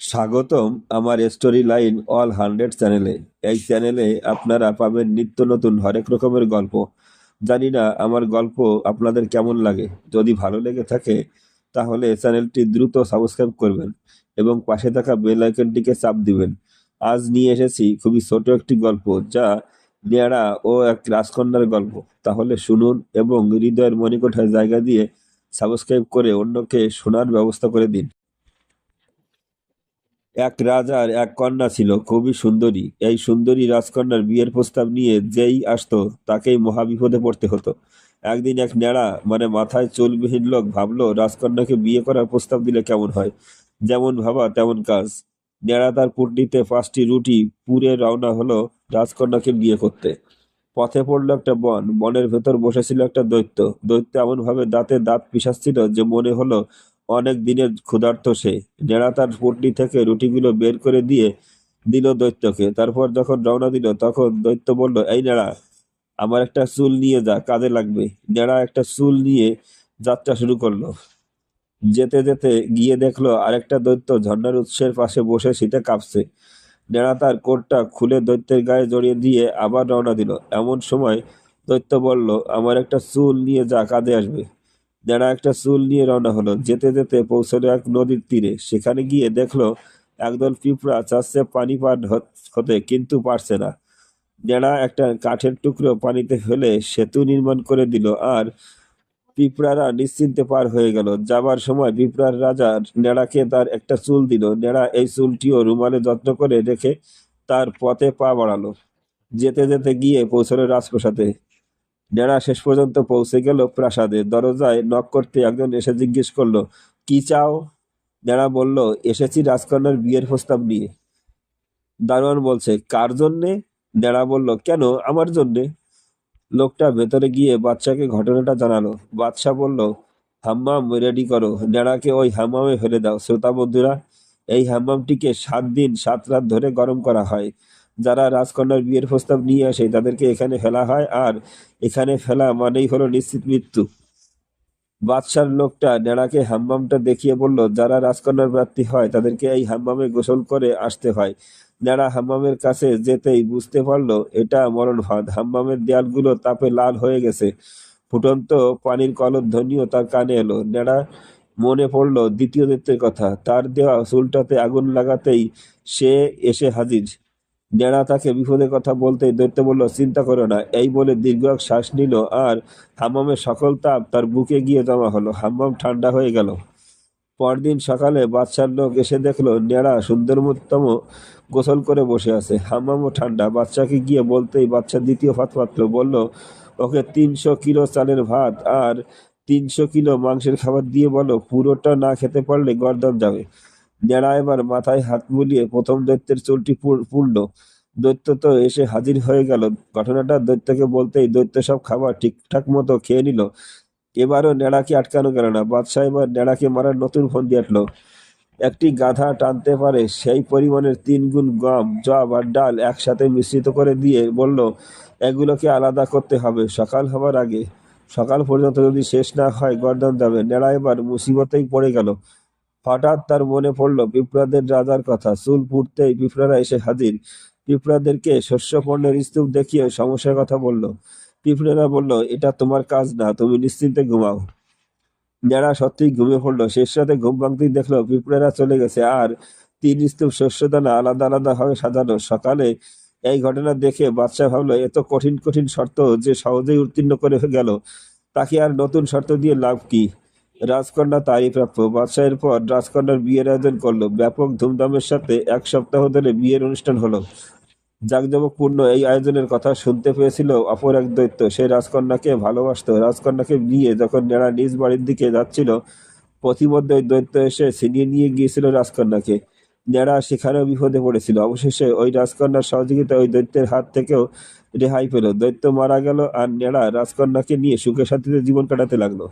স্বাগতম আমার story line all hundred চ্যানেলে এই চ্যানেলে আপনারা পাবেন নিত্য নতুন হরেক রকমের গল্প। জানি না আমার গল্প আপনাদের কেমন লাগে। যদি ভালো লেগে থাকে, তাহলে চ্যানেলটি দ্রুত সাবস্ক্রাইব করবেন এবং পাশে থাকা বেল আইকনটিকে চাপ দিবেন। আজ নিয়ে এসেছি খুবই ছোট একটি গল্প, যা নেড়া ও এক রাজকন্যার গল্প। তাহলে শুনুন এবং হৃদয়ের মণিকোঠায় জায়গা দিয়ে সাবস্ক্রাইব করে অন্যকে শোনার ব্যবস্থা করে দিন। এক রাজার এক কন্যা ছিল, খুবই সুন্দরী। এই সুন্দরী রাজকন্যার বিয়ের প্রস্তাব নিয়ে যেই আসতো, তাকেই মহাবিপদে পড়তে হতো। একদিন এক ন্যাড়া মানে মাথায় চুলবিহীন লোক ভাবলো, রাজকন্যাকে বিয়ে করার প্রস্তাব দিলে কেমন হয়? যেমন ভাবা, তেমন কাজ। ন্যাড়া তার পুটনিতে পাঁচটি রুটি পুড়ে রওনা হলো রাজকন্যাকে বিয়ে করতে। পথে পড়ল একটা বন, বনের ভেতর বসেছিল একটা দৈত্য। দৈত্য এমনভাবে দাঁতে দাঁত পিষাচ্ছিল যে মনে হলো অনেক দিনের ক্ষুধার্ত সে। নেড়া তার পুটলি থেকে রুটিগুলো বের করে দিয়ে দিল দৈত্যকে। তারপর যখন রওনা দিল, তখন দৈত্য বলল, এই নেড়া, আমার একটা চুল নিয়ে যা, কাজে লাগবে। নেড়া একটা চুল নিয়ে যাত্রা শুরু করল। যেতে যেতে গিয়ে দেখল, আরেকটা দৈত্য ঝর্ণার উৎসের পাশে বসে শীতে কাঁপছে। নেড়া তার কোটটা খুলে দৈত্যের গায়ে জড়িয়ে দিয়ে আবার রওনা দিল। এমন সময় দৈত্য বলল, আমার একটা চুল নিয়ে যা, কাজে আসবে। নেড়া একটা চুল নিয়ে রওনা হলো। যেতে যেতে পৌঁছলো এক নদীর তীরে। সেখানে গিয়ে দেখল একদল পিঁপড়া চাচ্ছে পানি হ- হতে কিন্তু পারছে না। নেড়া একটা কাঠের টুকরো পানিতে ফেলে সেতু নির্মাণ করে দিল আর পিঁপড়ারা নিশ্চিন্তে পার হয়ে গেল। যাবার সময় পিঁপড়ার রাজা নেড়াকে তার একটা চুল দিল। নেড়া এই চুলটিও রুমালে যত্ন করে রেখে তার পথে পা বাড়ালো। যেতে যেতে গিয়ে পৌঁছলো রাজপ্রাসাদে। নেড়া শেষ পর্যন্ত পৌঁছে গেল প্রাসাদে। দরজায় নক করতে একজন এসে জিজ্ঞেস করল, কি চাও? নেড়া বলল, এসেছি রাজকন্যার বিয়ের প্রস্তাব নিয়ে। দারোয়ান বলছে, কার জন্যে? নেড়া বলল, কেন? আমার জন্যে। লোকটা ভেতরে গিয়ে বাচ্চাকে ঘটনাটা জানালো। বাদশা বলল, হাম্মাম রেডি করো। নেড়াকে ওই হাম্মামে ফেলে দাও। শ্রোতা বন্ধুরা, এই হাম্মামটিকে সাত দিন, সাত রাত ধরে গরম করা হয়। যারা রাজকন্যার বিয়ের প্রস্তাব নিয়ে আসে, তাদেরকে এখানে ফেলা হয়। আর এখানে ফেলা মানেই হলো নিশ্চিত মৃত্যু। বাদশার লোকটা নেড়াকে হাম্মামটা দেখিয়ে বলল, যারা রাজকন্যার প্রার্থী হয়, তাদেরকে এই হাম্মামে গোসল করে আসতে হয়। নেড়া হাম্মামের কাছে যেতেই বুঝতে পারল, এটা মরণ ফাঁদ হাম্মামের দেয়ালগুলো তাপে লাল হয়ে গেছে। ফুটন্ত পানির কলর কলধ্বনিও তার কানে এলো। নেড়া মনে পড়ল, দ্বিতীয় দৈত্যের কথা। তার দেওয়া চুলটাতে আগুন লাগাতেই সে এসে হাজির। নেড়া তাকে বিপদের কথা বলতেই দৈত্য বলল, চিন্তা করো না, এই বলে দীর্ঘ এক শ্বাস নিল আর হাম্মামের সকল তাপ তার বুকে গিয়ে জমা হলো। হাম্মাম ঠান্ডা হয়ে গেল। পরদিন সকালে বাদশার লোক এসে দেখল, নেড়া সুন্দরতম গোসল করে বসে আছে। হাম্মামও ঠান্ডা। বাচ্চাকে গিয়ে বলতেই বাচ্চা দ্বিতীয় ভাত পাতলো বলল, ওকে তিনশো কিলো চালের ভাত আর তিনশো কিলো মাংসের খাবার দিয়ে বলো, পুরোটা না খেতে পারলে গরদান যাবে। নেড়া এবার মাথায় হাত বুলিয়ে প্রথম দৈত্যের চুলটি পুর- পুড়লো, দৈত্য তো এসে হাজির হয়ে গেল। ঘটনাটা দৈত্যকে বলতেই দৈত্য সব খাবার ঠিকঠাক মতো খেয়ে নিল। এবারও নেড়াকে আটকানো গেল না। বাদশাহ এবার নেড়াকে মারার নতুন ফন্দি আটলো। একটি গাধা টানতে পারে সেই পরিমাণের তিন গুণ গম, জব আর ডাল একসাথে মিশ্রিত করে দিয়ে বলল, এগুলোকে আলাদা করতে হবে। সকাল হবার আগে, সকাল পর্যন্ত যদি শেষ না হয় গর্দান যাবে নেড়া এবার মুসিবতেই পড়ে গেল। হঠাৎ তার মনে পড়ল পিঁপড়াদের রাজার কথা। চুল পুড়তেই পিঁপড়ারা এসে হাজির। পিঁপড়াদেরকে শস্য পণ্যের স্তূপ দেখিয়ে সমস্যার কথা বলল। পিঁপড়েরা বলল, এটা তোমার কাজ না, তুমি নিশ্চিন্তে ঘুমাও। নেড়া সত্যিই ঘুমিয়ে পড়ল, শেষ রাতে ঘুম ভাঙতেই দেখল পিঁপড়েরা চলে গেছে। আর তিন স্তূপ শস্যদানা আলাদা আলাদা ভাবে সাজানো। সকালে এই ঘটনা দেখে বাদশা ভাবলো, এত কঠিন কঠিন শর্ত যে সহজেই উত্তীর্ণ করে গেল, তাকে আর নতুন শর্ত দিয়ে লাভ কি? রাজকন্যা তারই প্রাপ্য বাদশাহের পর রাজকন্যার বিয়ের আয়োজন করল। ব্যাপক ধুমধামের সাথে এক সপ্তাহ ধরে বিয়ের অনুষ্ঠান হলো। জাঁকজমকপূর্ণ এই আয়োজনের কথা শুনতে পেয়েছিল অপর এক দৈত্য। সে রাজকন্যাকে ভালোবাসত। রাজকন্যাকে নিয়ে যখন নেড়া নিজ বাড়ির দিকে যাচ্ছিল প্রতিমধ্যে ওই দৈত্য এসে ছিনিয়ে নিয়ে গিয়েছিল রাজকন্যাকে। নেড়া সেখানেও বিপদে পড়েছিল। অবশেষে ওই রাজকন্যার সহযোগিতা ওই দৈত্যের হাত থেকেও রেহাই পেল। দৈত্য মারা গেল আর নেড়া রাজকন্যাকে নিয়ে সুখে শান্তিতে জীবন কাটাতে লাগল।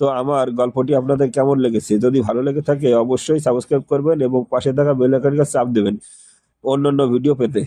তো আমার গল্পটি আপনাদের কেমন লেগেছে? যদি ভালো লেগে থাকে, অবশ্যই সাবস্ক্রাইব করবেন এবং পাশে থাকা বেল চাপ দেবেন অন্যান্য ভিডিও পেতে।